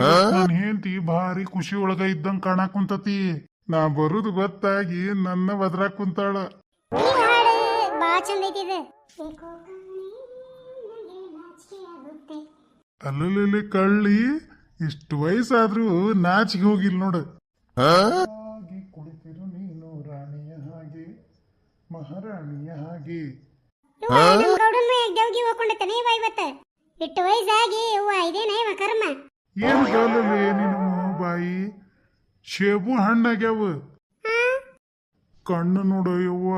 ನನ್ ಹೆಂಡತಿ ಭಾರಿ ಖುಷಿ ಒಳಗ ಇದ್ದಂಗ ಕಾಣಾಕ್ ಕುಂತತಿ. ನಾ ಬರುದು ಗೊತ್ತಾಗಿ ನನ್ನ ಬದ್ರಾಕ್ ಕುಂತಾಳ. ಅಲ್ಲಲ್ಲಿ ಕಳ್ಳಿ ಇಷ್ಟು ವಯಸ್ಸಾದ್ರೂ ನಾಚಿಗೆ ಹೋಗಿಲ್ಲ ನೋಡು. ಹಾಗೆ ಕುಳಿತಿರು ನೀನು ರಾಣಿಯ ಹಾಗೆ ಮಹಾರಾಣಿಯ ಹಾಗೆ. ಇಟ್ಟು ವಯಸ್ಸಾಗಿ ಇದೇನೇ ಇದೇನ ಇವ ಕರ್ಮ? ಏನು ಕೇಳಲ್ಲ ನಿನ್ನ ಬಾಯಿ? ಶೇಬು ಹಣ್ಣಾಗ್ಯಾವ. ಆಗ್ಯಾವ ಕಣ್ಣು ನೋಡು ಯವ್ವ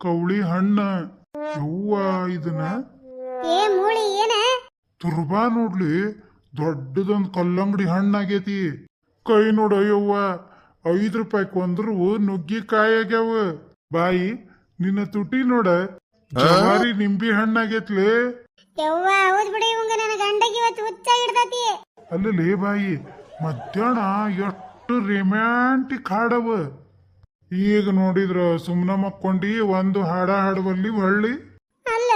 ಕವಳಿ ಹಣ್ಣ. ಯವ್ವ ಇದನ್ನ? ಏ ಮೂಳಿ ಏನ? ತುರ್ಬಾ ನೋಡ್ಲಿ ದೊಡ್ಡದೊಂದ್ ಕಲ್ಲಂಗಡಿ ಹಣ್ಣಾಗೈತಿ. ಕೈ ನೋಡು ಯವ್ವ ಐದ್ ರೂಪಾಯಿ ಕೊಂದ್ರು ನುಗ್ಗಿಕಾಯಿ ಆಗ್ಯಾವ ಬಾಯಿ ನಿನ್ನ ತುಟಿ ನೋಡ ಜವಾರಿ ನಿಂಬಿ ಹಣ್ಣಾಗೈತ್ಲೆ. ಯವ್ವ ಹೌದ್ ಬಿಡಿ ಇವಂಗ ನನ್ನ ಗಂಡಗೆ ಇವತ್ತು ಹುಚ್ಚ ಹಿಡ್ದತಿ. ಅಲ್ಲಿ ಬಾಯಿ ಮಧ್ಯಾಹ್ನ ಎಷ್ಟು ರಿಮ್ಯಾಂಟಿಕ್ ಹಾಡವ. ಈಗ ನೋಡಿದ್ರ ಸುಮ್ಮನೆ ಮಕ್ಕೊಂಡಿ ಒಂದು ಹಾಡ ಹಾಡುವಲ್ಲಿ ಹೊಳ್ಳಿ. ಅಲ್ಲ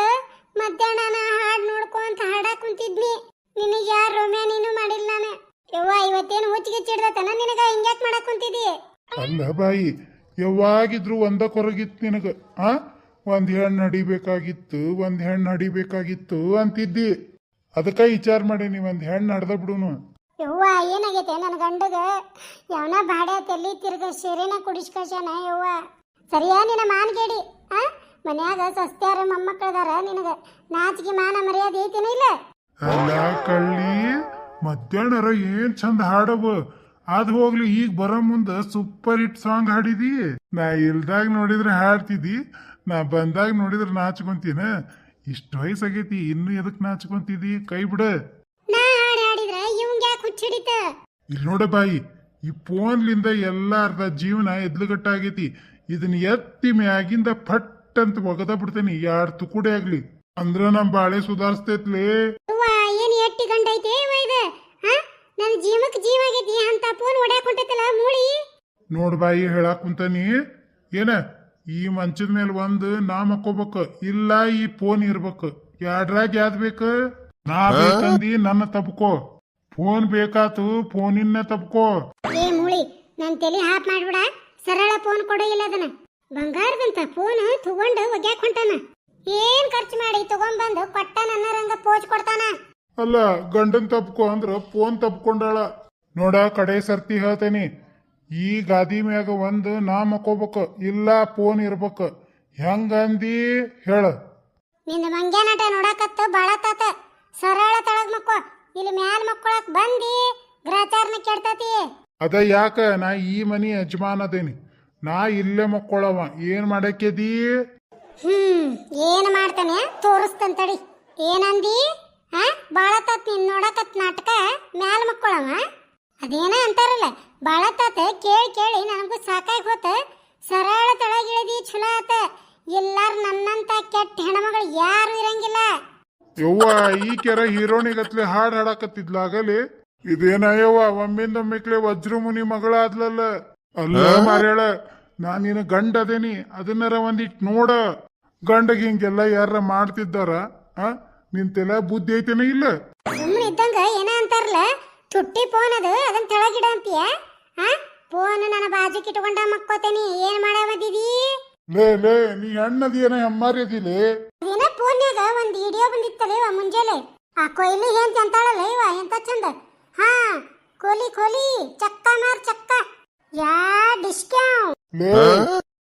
ಮಧ್ಯಾಹ್ನ ನಾ ಹಾಡು ನೋಡ್ಕೊಂತ ಹಾಡಾಕ್ ಕುಂತಿದ್ನಿ. ನಿನಗೆ ಯಾರು ರೊಮ್ಯಾ ನೀನು ಮಾಡಿಲ್ಲ ನಾನು. ಯವ್ವ ಇವತ್ತೇನು ಹುಚ್ಚಿಗೆ ಚಿಡ್ದತನ ನಿನಗ? ಹಿಂಗ್ಯಾಕ್ ಮಾಡಕ್ ಕುಂತಿದಿ ಅಲ್ಲ ಬಾಯಿ ಯಾವಾಗಿದ್ರು ಒಂದ ಕೊರಗಿತ್ತು ನಿನಗ. ಆ? ಒಂದ್ ಹೆಣ್ಣು ನಡಿಬೇಕಾಗಿತ್ತು ಒಂದ್ ಹೆಣ್ಣು ನಡಿಬೇಕಾಗಿತ್ತು ಅಂತಿದ್ದಿ. ಅದಕ್ಕ ವಿಚಾರ ಮಾಡಿ ಮಾಡೀನಿ ಒಂದು ಹೆಣ್ಣು ಹಡ್ದ ಬಿಡುನು. ಯವ್ವ ಏನಾಗೈತೆ? ನನ್ನ ಗಂಡಗ ಯಾವನ ಬಾಡ ತಲ್ಲಿ ತಿರ್ಗ ಸೀರೆನ ಕುಡಿಸ್ಕಳ್ಸ್ಯಾನ ಯವ್ವ. ಸರಿಯಾ ನಿನ್ನ ಮಾನ್ಗೇಡಿ? ಆ? ಮನ್ಯಾಗ ಸಸ್ತ್ಯಾರ ಮೊಮ್ಮಕ್ಕಳದಾರ ನಿನಗ. ನಾಚಿಗೆ ಮಾನ ಮರ್ಯಾದೆ ಐತಿನ ಇಲ್ಲ? ಅಲ್ಲ ಕಳ್ಳಿ ಮಧ್ಯಾಹ್ನರ ಏನ್ ಚಂದ ಹಾಡಬ ಅದ್ ಹೋಗ್ಲಿ ಈಗ ಬರೋ ಮುಂದ ಸೂಪರ್ ಹಿಟ್ ಸಾಂಗ್ ಹಾಡಿದಿ. ನಾ ಇಲ್ದಾಗ ನೋಡಿದ್ರೆ ಹಾಡ್ತಿದ್ದಿ ನಾ ಬಂದಾಗ ನೋಡಿದ್ರೆ ನಾಚ್ಕೊಂತೀನ. ಇಷ್ಟು ವಯಸ್ಸಾಗೈತಿ ಇನ್ನು ಎದಕ್ ನಾಚ್ಕೊಂತಿದಿ? ಕೈ ಬಿಡ. ನಾ ಹಾಡ್ ಹಾಡಿದ್ರ ಇವಂಗ ಯಾಕೆ ಹುಚ್ಚಿಡಿತ? ಇಲ್ಲಿ ನೋಡ ಬಾಯಿ ಈ ಫೋನ್ಲಿಂದ ಎಲ್ಲಾರ್ದ ಜೀವನ ಎದ್ಲುಗಟ್ಟಾಗೈತಿ. ಇದನ್ನ ಎತ್ತಿ ಮ್ಯಾಗಿಂದ ಫಟ್ ಅಂತ ಒಗದ ಬಿಡ್ತೇನಿ ಯಾರ್ ತುಕುಡೆ ಆಗ್ಲಿ. ಅಂದ್ರ ನಮ್ ಬಾಳೆ ಸುಧಾರಿಸ್ತೈತ್ಲೇ. ಅವ್ವ ಏನ್ ಎಟ್ಟಿ ಗಂಡ ಐತೆ ಇದು ಹಾ ನನ್ನ ಜೀವಕ್ಕೆ ಜೀವ ಆಗೈತಿ ಅಂತ ಫೋನ್ ಹೊಡ್ಯಾಕ್ ಹೊಂಟೈತಲ್ಲ ಮೂಳಿ? ನೋಡ್ ಬಾಯಿ ಹೇಳಾಕ್ ಕುಂತಾನಿ. ಏನ? ಈ ಮಂಚದ ಮೇಲೆ ಒಂದು ನಾ ಮಕ್ಕೋಬೇಕು ಇಲ್ಲ ಈ ಫೋನ್ ಇರ್ಬೇಕು. ಎರಡ್ರಾಗ ಯಾವ್ದ್ ಬೇಕು? ನಾ ಬೇಕಂದಿ ನನ್ನ ತಪ್ಕೋ. ಫೋನ್ ಬೇಕಾತು ಫೋನಿನ ತಪ್ಕೋ. ಏ ಮುಳಿ ನನ್ ತಲೆ ಹಾಪ್ ಮಾಡ್ಬಿಡ. ಸರಳ ಫೋನ್ ಕೊಡೋ ಇಲ್ಲ ಅದನ್ನ ಬಂಗಾರದಂತ ಫೋನ್ ತಗೊಂಡು ಒಗ್ಯಾಕ್ ಹೊಂಟಾನ. ಏನ್ ಖರ್ಚು ಮಾಡಿ ತಗೊಂಡ್ಬಂದು ಕೊಟ್ಟ ನನ್ನ ರಂಗ ಪೋಚ್ ಕೊಡ್ತಾನ? ಅಲ್ಲ ಗಂಡನ್ ತಪ್ಕೋ ಅಂದ್ರ ಫೋನ್ ತಪ್ಕೊಂಡಾಳ. ನೋಡ ಕಡೆ ಸರ್ತಿ ಹೇಳ್ತೇನಿ. ಈ ಗಾದಿ ಮ್ಯಾಗ ಒಂದು ನಾ ಮಕ್ಕೋಬೇಕು ಇಲ್ಲ ಫೋನ್ ಇರ್ಬೇಕು. ಹೆಂಗಂದಿ ಹೇಳ. ನಿಂದ ಮಂಗ್ಯಾನಾಟ ನೋಡಕತ್ತ ಬಾಳತಾತ ಸರಳ ತಳಗ್ ಮಕ್ಕೋ ಇಲ್ಲಿ ಮ್ಯಾಲ ಮಕ್ಕೊಳಕ್ ಬಂದಿ ಗ್ರಾಚಾರನ ಕೆಡ್ತತಿ. ಅದ ಯಾಕ ನಾ ಈ ಮನಿ ಯಜಮಾನ ಅದೇನಿ. ನಾ ಇಲ್ಲೇ ಮಕ್ಕೊಳವ ಏನ್ ಮಾಡಕ್ಕೆದಿ ಹ್ಮ್ ಏನ್ ಮಾಡ್ತಾನೆ ತೋರಿಸ್ತಂತಡಿ ಏನಂದಿ? ಹಾ ಬಾಳತಾತ್ ನಿನ್ ನೋಡಕತ್ ನಾಟಕ ಮ್ಯಾಲ ಮಕ್ಕಳವ. ಅದೇನ ಅಂತಾರಲ್ಲ ಬಾಳತಾತ ಕೇಳಿ ಕೇಳಿ ನನಗೂ ಸಾಕಾಗಿ ಹೋತ. ಸರಳ ತಳಗಿಳಿದಿ ಚಲೋ ಆತ. ಎಲ್ಲಾರು ನನ್ನಂತ ಕೆಟ್ಟ ಹೆಣ್ಮಗಳು ಯಾರು ಇರಂಗಿಲ್ಲ. ಯವ್ವ ಈ ಕೆರ ಹೀರೋಣಿಗತ್ಲೆ ಹಾಡ್ ಹಾಡಕತ್ತಿದ್ಲ ಆಗಲಿ ಇದೇನಯ್ಯವ್ವ ಒಮ್ಮಿಂದೊಮ್ಮಿಕ್ಲೆ ವಜ್ರಮುನಿ ಮಗಳಾದ್ಲಲ್ಲ? ಅಲ್ಲ ಮಾರ್ಯಾಳ ನಾನು ನಿನ್ನ ಗಂಡ ಅದೇನಿ. ಅದನ್ನರ ಒಂದಿಟ್ ನೋಡ. ಗಂಡಗ ಹಿಂಗೆಲ್ಲ ಯಾರ ಮಾಡ್ತಿದ್ದಾರ? ಆ? ನಿಂತೆಲ್ಲ ತಲೆ ಬುದ್ಧಿ ಐತೇನ ಇಲ್ಲ? ಸುಮ್ಮನೆ ಇದ್ದಂಗ ಏನ ಅಂತಾರಲ್ಲ? ತುಟ್ಟಿ ಫೋನ್ ಅದು ಅದನ್ನ ತೆಳಗಿಡ ಅಂತೀಯ? ಹಾ ಫೋನ್ ನನ್ನ ಬಾಜುಕ್ ಇಟ್ಕೊಂಡ ಮಕ್ಕೋತೇನಿ ಏನ್ ಮಾಡಾವದಿದಿ ಲೇ ಲೇ ನೀ ಹೆಮ್ಮಾರಿ ಹೆಮ್ಮಾರಿಯದಿಲೇ? ಏನ ಫೋನ್ಯಾಗ ಒಂದ್ ವಿಡಿಯೋ ಬಂದಿತ್ತಲ್ಲ ಇವ ಮುಂಜಾನೆ? ಆ ಕೊಯ್ಲಿ ಏನ್ ಅಂತಾಳಲ್ಲ ಇವ ಎಂತ ಚಂದ? ಹಾ ಕೋಲಿ ಕೋಲಿ ಚಕ್ಕ ಮಾರ್ ಚಕ್ಕ. ಯಾ ಡಿಸ್ಕೌಂಟ್ ಲೇ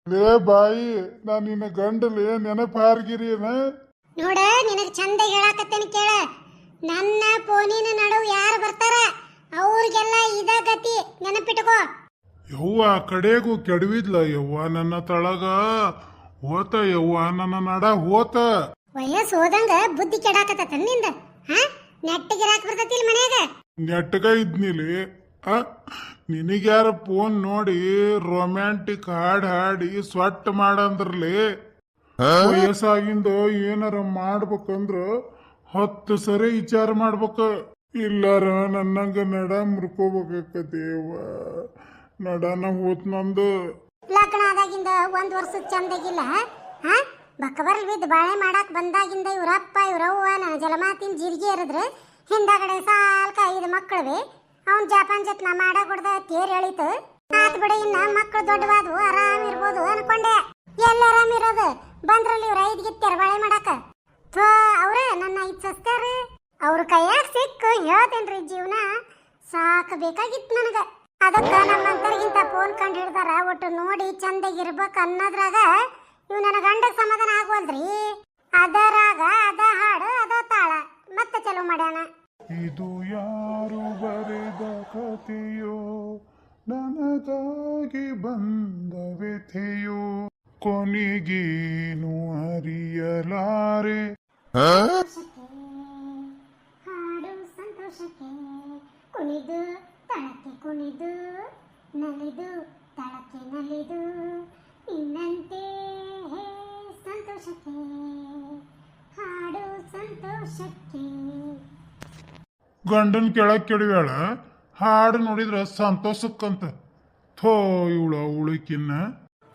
ಲೇ ಬಾಯಿ ನಾ ನಿನ್ನ ಗಂಡಲೇ ನೆನಪು ಹಾರ್ಗಿರಿಯನ ನೋಡ ನಿನಗ ಚಂದ ಹೇಳಾಕತ್ತೇನೆ ಕೇಳ. ನನ್ನ ಫೋನಿನ ನಡುವು ಯಾರು ಬರ್ತಾರ? ಅವ್ರಿಗೆಲ್ಲ ಇದ ಗತಿ. ನೆನಪಿಟ್ಕೋ. ಯವ್ವ ಕಡೆಗೂ ಕೆಡವಿದ್ಲ ಯವ್ವ ನನ್ನ ತಳಗ. ಹೋತ ಯವ್ವ ನನ್ನ ನಡ ಹೋತ. ವಯಸ್ ಹೋದಂಗ ಬುದ್ಧಿ ಕೆಡಾಕತ್ತ ನಿಂದ? ಹಾ? ಬರ್ತತಿ ಇಲ್ಲಿ ಮನ್ಯಾಗ? ನೆಟ್ಟಗ ಇದ್ನಿಲಿ. ಆ? ನಿನಗ್ಯಾರ ಫೋನ್ ನೋಡಿ ರೊಮ್ಯಾಂಟಿಕ್ ಹಾಡ್ ಹಾಡಿ ಸ್ವಟ್ ಮಾಡಂದ್ರಲಿ. ವಯಸ್ಸಾಗಿಂದ ಏನಾರ ಮಾಡ್ಬೇಕಂದ್ರ ಹತ್ತು ಸರಿ ವಿಚಾರ ಮಾಡ್ಬೇಕ. ಇಲ್ಲಾರ ನನ್ನಂಗ ನಡ ಮುರ್ಕೋಬೇಕಾಕತೇವ ನಡನ ಹೋತ್ ನಂದು ಲಗ್ನ ಆದಾಗಿಂದ ಒಂದ್ ವರ್ಷದ ಚಂದಾಗಿಲ್ಲ, ಹಾ? ಬಕ್ಕಬರ್ಲ್ ಬಿದ್ದು ಬಾಳೆ ಮಾಡಾಕ್ ಬಂದಾಗಿಂದ ಇವ್ರಪ್ಪ, ಇವ್ರವ್ವ ನನ್ನ ಜಲಮಾತಿನ ಜೀರಿಗೆ ಎರೆದ್ರೆ, ಹಿಂದಗಡೆ ಸಾಲ್ಕ ಐದು ಮಕ್ಕಳವೆ ಅವ್ನ್ ಜಪಾನ್ ಜತ್ನ ಮಾಡಾಕೊಡ್ದ ತೇರ್ ಎಳಿತು. ಆತ್ ಬಿಡ, ಇನ್ನ ಮಕ್ಕಳು ದೊಡ್ಡವಾದ್ವು ಆರಾಮ್ ಇರ್ಬೋದು ಅನ್ಕೊಂಡೆ. ಎಲ್ಲ ಆರಾಮ್ ಇರೋದು? ಬಂದ್ರಲ್ಲಿ ಇವ್ರ ಐದ್ಗೆ ತೆರಬಾಳೆ ಮಾಡಾಕ. ಅವ್ರ, ನನ್ನ ಐದ್ ಸಸ್ತಾರ ಅವ್ರ ಕೈಯಾಗ ಸಿಕ್ಕು ಹೇಳ್ತೇನ್ರಿ ಜೀವನ. ಸಾಕು ಬೇಕಾಗಿತ್ತು ನನಗ. ಅದಕ್ಕ ನಮ್ಮಂತರ್ಗಿಂತ ಫೋನ್ ಕಂಡು ಹಿಡ್ದಾರ ಒಟ್ಟು ನೋಡಿ ಚಂದಾಗಿರ್ಬೇಕು ಅನ್ನೋದ್ರಾಗ ಇವ್ ನನ್ನ ಗಂಡ ಸಮಾಧಾನ ಆಗೋಲ್ರಿ ಅದರಾಗ ಅದ ಹಾಡು ಅದ ತಾಳ. ಮತ್ತೆ ಚಲೋ ಮಾಡ್ಯಾನ. ಇದು ಯಾರು ಬರೆದ ಕಥೆಯೋ ನನಗಾಗಿ ಬಂದ ವ್ಯಥೆಯೋ ಕೊನೆಗೇನು ಅರಿಯಲಾರೆ? ಕುಣಿದು ತಳಕ್ಕೆ ಕುಣಿದು ನಲಿದು ತಳಕ್ಕೆ ನಲಿದು ಇನ್ನಂತೆ ಸಂತೋಷಕ್ಕೆ ಹಾಡು ಸಂತೋಷಕ್ಕೆ. ಗಂಡನ್ ಕೆಳಕ್ಕೆ ಕೆಡವೇಳ ಹಾಡು ನೋಡಿದ್ರ ಸಂತೋಷಕ್ಕಂತ. ಥೋ ಇವಳ ಉಳಿಕಿನ್ನ.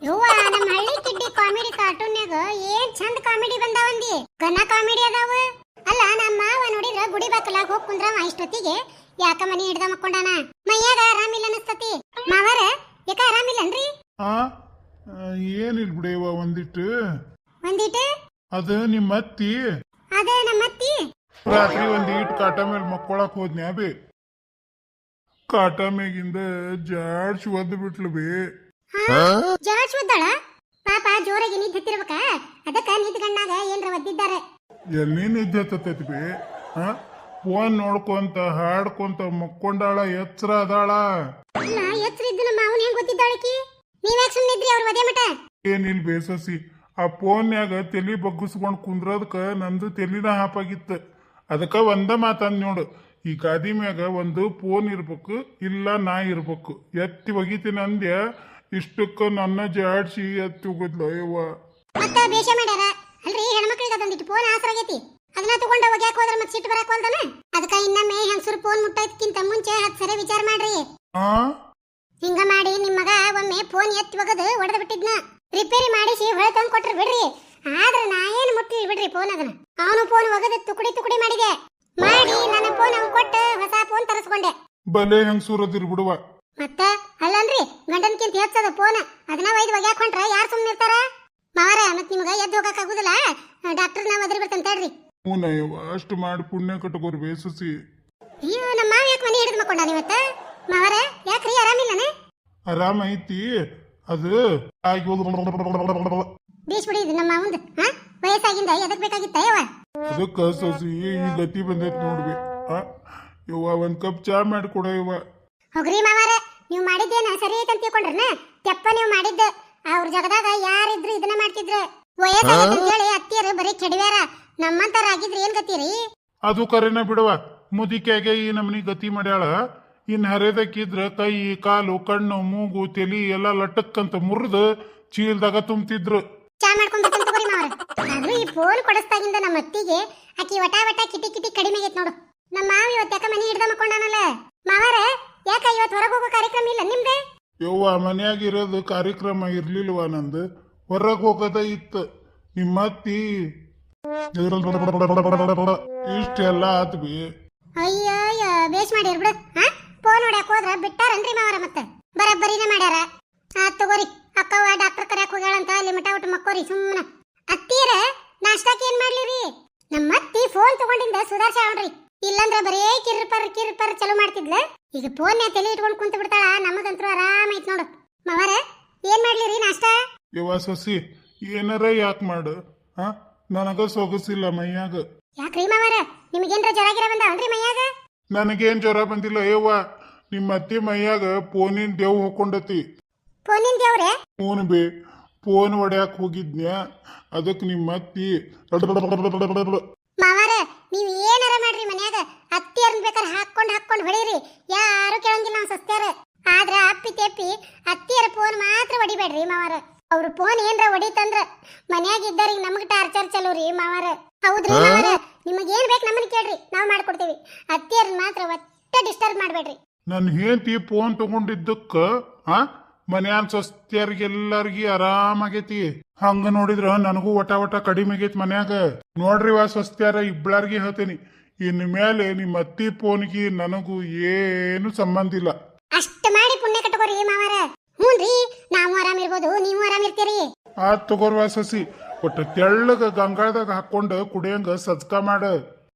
ಯವ್ವ ನಮ್ಮ ಹಳ್ಳಿ ಕಿಡ್ಡಿ ಕಾಮಿಡಿ ಕಾರ್ಟೂನ್ಯಾಗ ಏನ್ ಚಂದ ಕಾಮಿಡಿ ಬಂದಾವಂದಿ? ಘನ ಕಾಮಿಡಿ ಅದಾವ. ಅಲ್ಲ ನಮ್ಮ ಮಾವ ನೋಡಿದ್ರ ಗುಡಿ ಬಾಕಲಾಗ ಹೋಗ್ ಕುಂದ್ರವ ಇಷ್ಟೊತ್ತಿಗೆ ಯಾಕ ಮನಿ ಹಿಡ್ದ ಮಕ್ಕೊಂಡಾನ? ಮೈಯಾಗ ಆರಾಮಿಲ್ಲ ಅನಸ್ತತಿ. ಮಾವರ ಯಾಕ ಆರಾಮಿಲ್ಲನ್ರಿ? ಆ ಆ, ಏನಿಲ್ ಬಿಡೇವ ಒಂದಿಟ್ಟು. ಒಂದಿಟ್ಟು? ಅದ ನಿಮ್ಮ ಅತ್ತಿ ಅದ ನಮ್ಮ ಅತ್ತಿ ರಾತ್ರಿ ಒಂದ್ ಈಟ್ ಕಾಟ ಮೇಲೆ ಮಕ್ಕೊಳಕ್ ಹೋದ್ನ್ಯಾ ಬಿ? ಕಾಟ ಮೇಗಿಂದ ಜಾಡ್ಸ್ ಒದ್ದು ಬಿಟ್ಲು ಬಿ. ಜಾರ್ಜ್ ಒದ್ದಾಳ? ಪಾಪ ಜೋರಾಗಿ ನಿದ್ದೆ ಹತ್ತಿರ್ಬೇಕ? ಅದಕ್ಕ ನಿದ್ಗಣ್ಣಾಗ ಏನ್ರ ಒದ್ದಿದ್ದಾರೆ? ಎಲ್ಲಿ ನಿದ್ದೆ ಹತ್ತತೈತಿ ಬಿ? ಹಾ ಫೋನ್ ನೋಡ್ಕೊಂತ ಹಾಡ್ಕೊಂತ ಮಕ್ಕೊಂಡಾಳ ಎಚ್ಚರ ಅದಾಳ. ನಾ ಎಚ್ಚರ ಇದ್ದು ನಮ್ಮ ಮಾವನ ಹೆಂಗ್ ಗೊತ್ತಿದ್ದಾಳಕಿ ನೀವ್ಯಾಕ್ ಸುಮ್ಮನಿದ್ರಿ ಅವ್ರ ಒದೆ ಮಟ ಏನಿಲ್ ಬೇಸಸಿ. ಆ ಫೋನ್ಯಾಗ ತಲಿ ಬಗ್ಗಿಸ್ಕೊಂಡ್ ಕುಂದ್ರದಕ್ಕ ನಂದು ತಲಿನ ಹಾಪಾಗಿತ್ತು ಅದಕ್ಕ ಒಂದ ಮಾತಂದ್ ನೋಡು. ಈ ಗಾದಿ ಮ್ಯಾಗ ಒಂದು ಫೋನ್ ಇರ್ಬೇಕು ಇಲ್ಲ ನಾ ಇರ್ಬೇಕು. ಎತ್ತಿ ಒಗಿತೀನಿ ಅಂದ್ಯ ಇಷ್ಟಕ್ಕ ನನ್ನ ಜಾಡ್ಸಿ ಎತ್ತಿ ಹೋಗಿದ್ಲ ಯವ್ವ ಮತ್ತ ಬೇಷ ಮಾಡ್ಯಾರ? ಅಲ್ರಿ ಹೆಣ್ಮಕ್ಳಿಗೆ ಅದೊಂದಿಟ್ಟು ಫೋನ್ ಆಸರಾಗೈತಿ ಅದನ್ನ ತಗೊಂಡ ಹೋಗ್ಯಾಕ ಹೋದ್ರ ಮತ್ ಸಿಟ್ಟು ಬರಾಕ್ ಹೋಲ್ದನ? ಅದಕ್ಕ ಇನ್ನೊಮ್ಮೆ ಹೆಂಗಸರು ಫೋನ್ ಮುಟ್ಟೋದಕ್ಕಿಂತ ಮುಂಚೆ ಹತ್ ಸರಿ ವಿಚಾರ ಮಾಡ್ರಿ. ಹಿಂಗ ಮಾಡಿ ನಿಮ್ ಮಗ ಒಮ್ಮೆ ಫೋನ್ ಎತ್ತಿ ಒಗದು ಒಡೆದು ಬಿಟ್ಟಿದ್ನ. ರಿಪೇರಿ ಮಾಡಿಸಿ ಹೊಳೆ ತಂದ್ ಕೊಟ್ರ ಬಿಡ್ರಿ. ಆದ್ರೆ ನಾ ಏನ್ ಮುಟ್ಟಿ ಬಿಡ್ರಿ ಫೋನ್ ಅದನ್ನ. ಅವನು ಫೋನ್ ಒಗದು ತುಕಡಿ ತುಕಡಿ ಮಾಡಿದೆ. ಮಾಡಿ ನನ್ನ ಫೋನ್ ಅವ್ನ್ ಕೊಟ್ಟು ಹೊಸ ಫೋನ್ ತರಿಸ್ಕೊಂಡೆ. ಬಲೆ ಹೆಂಗ್ ಸೂರದಿರ್ ಬಿಡುವ? ಮತ್ತ ಅಲ್ಲನ್ರಿ ಗಂಡನ್ಕಿಂತ ಹೆಚ್ಚದ ಫೋನ್. ಅದನ್ನ ಒಯ್ದು ಒಗ್ಯಾಕ್ ಹೊಂಟ್ರ ಯಾರು ಸುಮ್ಮನೆ ಇರ್ತಾರ ಮಾವರ ಮತ್ ನಿಮ್ಗ ಎದ್ದು ಹೋಗಕ್ ಆಗುದಿಲ್ಲ? ಡಾಕ್ಟರ್ ನಾವ್ ಅದ್ರ ಬರ್ತಂತ ಹೇಳ್ರಿ ಹ್ಞೂನ ಯವ್ವ ಅಷ್ಟು ಮಾಡಿ ಪುಣ್ಯ ಕಟ್ಕೋರ್ ಬೇಸಸಿ. ಅಯ್ಯೋ ನಮ್ಮ ಮಾವ ಯಾಕೆ ಮನೆ ಹಿಡಿದು ಮಕ್ಕೊಂಡ ಇವತ್ತ? ಮಾವರ ಯಾಕ್ರಿ ಆರಾಮಿಲ್ಲನೆ ಆರಾಮ ಐತಿ ಅದು ಆಗಿ ಬೀಸ್ಬಿಡಿ ಇದು ನಮ್ಮ ಮಾವಂದು ಹಾ? ವಯಸ್ಸಾಗಿಂದ ಎದಕ್ ಬೇಕಾಗಿತ್ತ ಯವ್ವ ಅದಕ್ಕ ಸಸಿ ಈ ಗತಿ ಬಂದೈತಿ ನೋಡ್ಬಿ. ಆ ಇವ್ವ ಒಂದ್ ಕಪ್ ಚಾ ಮಾಡಿಕೊಡ ಇವ್ವ ಹೋಗ್ರಿ ಮಾವಾರ ನೀವು ಮಾಡಿದ್ದೇನ ಸರಿ ಐತೆ ಅಂತ ತಿಳ್ಕೊಂಡ್ರನ? ತೆಪ್ಪ ನೀವು ಮಾಡಿದ್ದ. ಅವ್ರ ಜಗದಾಗ ಯಾರಿದ್ರು ಇದನ್ನ ಮಾಡ್ತಿದ್ರ. ವಯಸ್ಸಾಗೈತೆ ಅಂತ ಹೇಳಿ ಅತ್ತಿಯರು ಬರೀ ಕೆಡವ್ಯಾರ. ಆಗಿದ್ರೆ ಏನ್ ಗತಿರಿ ಅದು ಕರೆನ ಬಿಡುವ. ಮುದಿಕೆಗೆ ಈ ನಮನಿ ಗತಿ ಮಾಡ್ಯಾಳ. ಇನ್ ಹರಿದಕ್ಕಿದ್ರ ಕೈ ಕಾಲು ಕಣ್ಣು ಮೂಗು ತೆಲಿ ಎಲ್ಲ ಲಟಕ್ಕಂತ ಮುರಿದು ಚೀಲ್ದಾಗ ತುಂಬ್ತಿದ್ರು. ಚಾ ಮಾಡ್ಕೊಂಡ್ ಬರ್ತಾನೆ ತಗೋರಿ ಮಾವ್ರ. ಆದ್ರೂ ಈ ಫೋನ್ ಕೊಡಿಸ್ದಾಗಿಂದ ನಮ್ಮ ಅತ್ತಿಗೆ ಆಕಿ ವಟ ವಟ ಕಿಟಿ ಕಿಟಿ ಕಡಿಮೆ ಆಗೈತ್ ನೋಡು. ನಮ್ಮ ಮಾವ ಇವತ್ತು ಯಾಕ ಮನೆ ಹಿಡ್ದ ಮಕ್ಕೊಂಡಾನಲ್ಲ? ಮಾವಾರ ಯಾಕ ಇವತ್ತು ಹೊರಗೆ ಹೋಗೋ ಕಾರ್ಯಕ್ರಮ ಇಲ್ಲ ನಿಮ್ದೆ ಯವ್ವ ಮನ್ಯಾಗ ಇರೋದು ಕಾರ್ಯಕ್ರಮ ಇರ್ಲಿಲ್ವಾ ನಂದು? ಹೊರಗೆ ಹೋಗೋದ ಇತ್ತು. ನಿಮ್ಮತ್ತಿ ಇಷ್ಟೆಲ್ಲ ಆತ್ ಬಿ ಅಯ್ಯೋ ಅಯ್ಯೋ ಬೇಷ್ ಮಾಡ್ಯಾರ ಬಿಡು. ಹಾ ಫೋನ್ ಹೊಡ್ಯಾಕ ಹೋದ್ರ ಬಿಟ್ಟಾರನ್ರಿ ಮಾವರ ಮತ್ತೆ? ಬರಬ್ಬರಿನ ಮಾಡ್ಯಾರ. ಆ ತಗೋರಿ. ಅಕ್ಕವ್ವ ಡಾಕ್ಟರ್ ಕರ್ಯಾಕ ಹೋಗ್ಯಾಳಂತ ಅಲ್ಲಿ ಮಠ ಊಟ ಮಕ್ಕೋರಿ ಸುಮ್ಮನ. ಅತ್ತೀರ ನಾಷ್ಟಾಕ್ ಏನ್ ಮಾಡ್ಲಿರಿ? ನಮ್ಮ ಅತ್ತಿ ಫೋನ್ ತಗೊಂಡಿಂದ ಸುಧಾರ್ಸ ಅವ್ರಿ ಇಲ್ಲಂದ್ರ ಬರೇ ಕಿರ್ಪರ್ ಕಿರ್ಪರ್ ಚಲೋ ಮಾಡ್ತಿದ್ಲ. ಈಗ ಫೋನ್ ತಲೆ ಇಟ್ಕೊಂಡು ಕುಂತ ಬಿಡ್ತಾಳ. ನಮಗಂತೂ ಆರಾಮ ಐತ್ ನೋಡು. ಮಾವರ ಏನ್ ಮಾಡ್ಲಿರಿ ನಾಷ್ಟಾ? ಯವ್ವ ಸಸಿ ಏನಾರ ಯಾಕೆ ಮಾಡು? ಹಾ ನನಗ ಸೊಗಸಿಲ್ಲ ಮೈಯಾಗ. ಯಾಕ್ರಿ ಮಾವಾರ? ನಿಮಗೇನ್ರ ಜ್ವರ ಗಿರ ಬಂದಾವನ್ರಿ ಮೈಯಾಗ? ನನಗೇನ್ ಜ್ವರ ಬಂದಿಲ್ಲ ಯವ್ವ. ನಿಮ್ಮ ಅತ್ತಿ ಮೈಯಾಗ ಫೋನಿನ ದೇವ್ ಹೋಕೊಂಡತಿ ಫೋನಿನ ದೇವ್ರೆ? ಫೋನ್ ಬೇ ಫೋನ್ ಹೊಡ್ಯಾಕ್ ಹೋಗಿದ್ನ ಅದಕ್ಕೆ ನಿಮ್ಮ ಅತ್ತಿ ಮಾವಾರ ನೀವು ಏನಾರ ಮಾಡ್ರಿ ಮನ್ಯಾಗ. ಅತ್ತಿಯರ್ನ ಬೇಕಾದ್ರೆ ಹಾಕೊಂಡ್ ಹಾಕೊಂಡ್ ಹೊಡೀರಿ. ಯಾರು ಕೇಳಂಗಿಲ್ಲ ನಾವು ಸಸ್ತ್ಯಾರ ಆದ್ರ ಅಪ್ಪಿ ತೆಪ್ಪಿ ಅತ್ತಿಯರ ಫೋನ್ ಮಾತ್ರ ಹೊಡಿಬೇಡ್ರಿ ಮಾವಾರ. ಅವ್ರ ಫೋನ್ ಏನ್ರ ಹೊಡಿತಂದ್ರ ಮನ್ಯಾಗ ಇದ್ದವ್ರಿಗೆ ನಮಗ್ ಟಾರ್ಚರ್ ಚಲೋ ರೀ ಮಾವಾರ? ಹೌದ್ರಿ ಮಾವಾರ? ನಿಮಗೆ ಏನ್ ಬೇಕು ನಮ್ಮನ್ನ ಕೇಳ್ರಿ ನಾವ್ ಮಾಡ್ಕೊಡ್ತೀವಿ. ಅತ್ತಿಯರ್ನ ಮಾತ್ರ ಒಟ್ಟ ಡಿಸ್ಟರ್ಬ್ ಮಾಡ್ಬೇಡ್ರಿ. ನನ್ ಹೆಂಡತಿ ಫೋನ್ ತಗೊಂಡಿದ್ದಕ್ಕ ಆ? ಮನ್ಯಾನ್ ಸ್ವಸ್ತ್ಯರಿಗೆಲ್ಲರಿಗಿ ಆರಾಮಾಗೈತಿ. ಹಂಗ ನೋಡಿದ್ರ ನನಗೂ ಒಟ ಒಟ ಕಡಿಮೆ ಆಗೈತಿ ಮನ್ಯಾಗ. ನೋಡ್ರಿ ವಾ ಸ್ವಸ್ತ್ಯಾರ ಇಬ್ಬಳಾರ್ಗಿ ಹೇಳ್ತೀನಿ. ಇನ್ ಮೇಲೆ ನಿಮ್ಮ ಅತ್ತಿ ಫೋನ್ಗೆ ನನಗೂ ಏನು ಸಂಬಂಧ ಇಲ್ಲ. ಅಷ್ಟ ಮಾಡಿ ಪುಣ್ಯ ಕಟ್ಕೋರಿ ಮಾವಾರ. ಹ್ಞೂನ್ರಿ ನಾವು ಆರಾಮಿರ್ಬೋದು ನೀವು ಆರಾಮಿರ್ತೀರಿ ಆ ತಗೋರ್ವ ಸಸಿ, ಒಟ್ಟು ತೆಳ್ಳಗ ಗಂಗಾಳದಾಗ ಹಾಕೊಂಡು ಕುಡಿಯಂಗ ಸಜ್ಕ ಮಾಡ.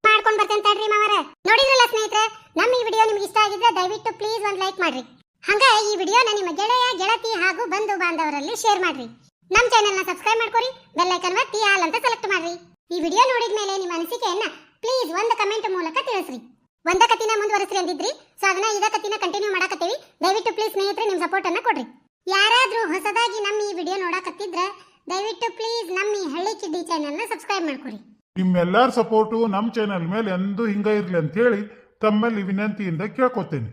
ಮಾಡ್ಕೊಂಡ್ ಬರ್ತೇನೆ ತಡ್ರಿ ಮಾವರ. ನೋಡಿದ್ರಲ್ಲ ಸ್ನೇಹಿತರೆ, ನಮ್ಮ ಈ ವಿಡಿಯೋ ನಿಮ್ಗೆ ಇಷ್ಟ ಆಗಿದ್ರೆ ದಯವಿಟ್ಟು ಪ್ಲೀಸ್ ಒಂದು ಲೈಕ್ ಮಾಡ್ರಿ. ಹಂಗ ಈ ವಿಡಿಯೋನ ನಿಮ್ಮ ಗೆಳೆಯ, ಗೆಳತಿ ಹಾಗೂ ಬಂಧು ಬಾಂಧವರಲ್ಲಿ ಶೇರ್ ಮಾಡ್ರಿ. ನಮ್ಮ ಚಾನೆಲ್ನ ಸಬ್ಸ್ಕ್ರೈಬ್ ಮಾಡ್ಕೊರಿ ಬೆಲ್ ಐಕನ್ ಒತ್ತಿ ಆಲ್ ಅಂತ ಸೆಲೆಕ್ಟ್ ಮಾಡ್ರಿ. ಈ ವಿಡಿಯೋ ನೋಡಿದ ಮೇಲೆ ನಿಮ್ಮ ಅನಿಸಿಕೆಯನ್ನ ಪ್ಲೀಸ್ ಒಂದು ಕಮೆಂಟ್ ಮೂಲಕ ತಿಳಿಸ್ರಿ. ಒಂದ ಕತ್ತಿನ ಮುಂದುವರಿಸ್ರಿ ಅಂದಿದ್ರಿ, ಸೊ ಅದನ್ನ ಇದ ಕತಿನ ಕಂಟಿನ್ಯೂ ಮಾಡಾಕತ್ತೀವಿ. ದಯವಿಟ್ಟು ಪ್ಲೀಸ್ ಸ್ನೇಹಿತರೆ ನಿಮ್ಮ ಸಪೋರ್ಟ್ ಅನ್ನ ಕೊಡ್ರಿ. ಯಾರಾದ್ರೂ ಹೊಸದಾಗಿ ನಮ್ಮ ಈ ವಿಡಿಯೋ ನೋಡಾಕತ್ತಿದ್ರ ದಯವಿಟ್ಟು ಪ್ಲೀಸ್ ನಮ್ಮ ಈ ಹಳ್ಳಿ ಕಿಡ್ಡಿ ಚಾನೆಲ್ನ ಸಬ್ಸ್ಕ್ರೈಬ್ ಮಾಡ್ಕೊರಿ. ನಿಮ್ಮೆಲ್ಲರ ಸಪೋರ್ಟು ನಮ್ಮ ಚಾನೆಲ್ ಮೇಲೆ ಎಂದೂ ಹಿಂಗ ಇರಲಿ ಅಂತ ಹೇಳಿ ತಮ್ಮಲ್ಲಿ ವಿನಂತಿಯಿಂದ ಕೇಳ್ಕೊತೇನೆ.